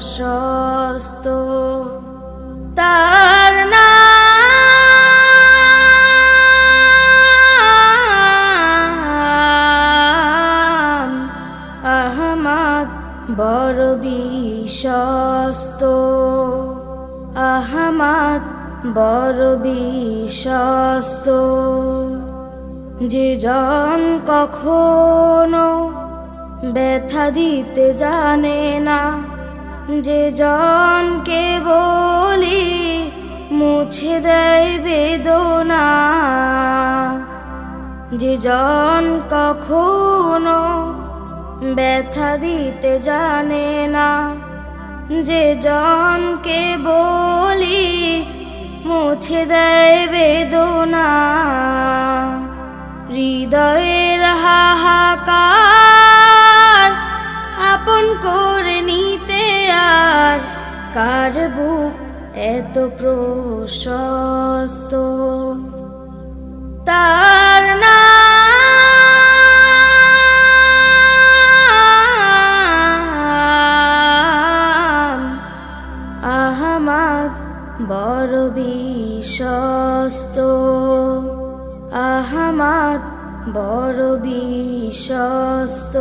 আশ্বস্ত তার আহমদ বড় বিশ্বস্ত। আহমদ বড় বিশ্বস্ত। যে জন কখনো ব্যথা দিতে জানে না যে জনকে বলি, মুছে দেয় বেদনা। যে জন কখনো ব্যথা দিতে জানে না, যে জনকে বলি, মুছে দেয় বেদনা। হৃদয়ের হাহাকার আপন করে আর কার বুক এত প্রশস্ত। তার নাম আহমদ বড় বিশ্বস্ত। আহমদ বড় বিশ্বস্ত।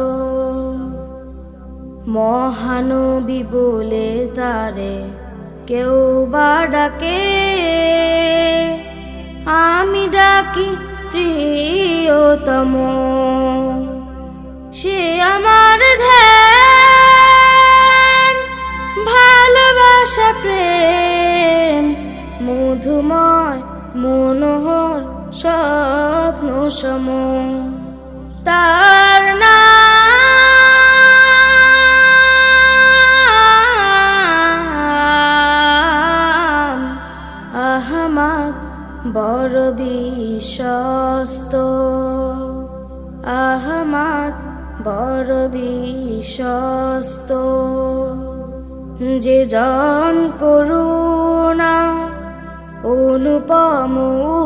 মহানবী বলে তারে কেউ বা ডাকে। আমি ডাকি প্রিয়তম, সে আমার ধ্যান, ভালোবাসা, প্রেম, মধুময়, মনোহর স্বপ্ন সম তার নাম বিশ্বস্ত আহমদ বড় বিশ্বস্ত। যে জন করুণা, অনুপম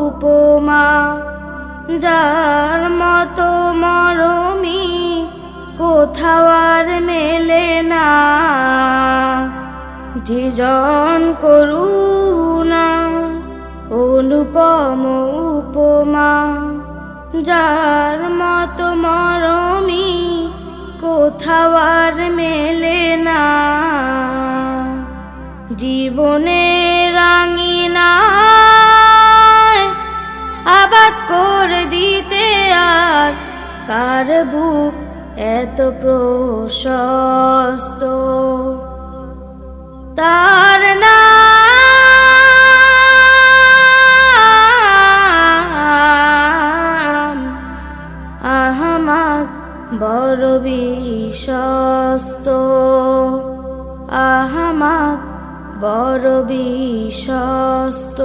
উপমা, যার মতো মরমি কোথাও আর মেলে না। যে জন করুণা, অনুপম উপমা যার মতো মরমি কোথাও আর মেলে না। জীবনে রাঙিনা আবাদ করে দিতে আর কার বুক এত প্রশস্ত? তার বিশ্বস্ত। আহামাক বড় বিশ্বস্ত।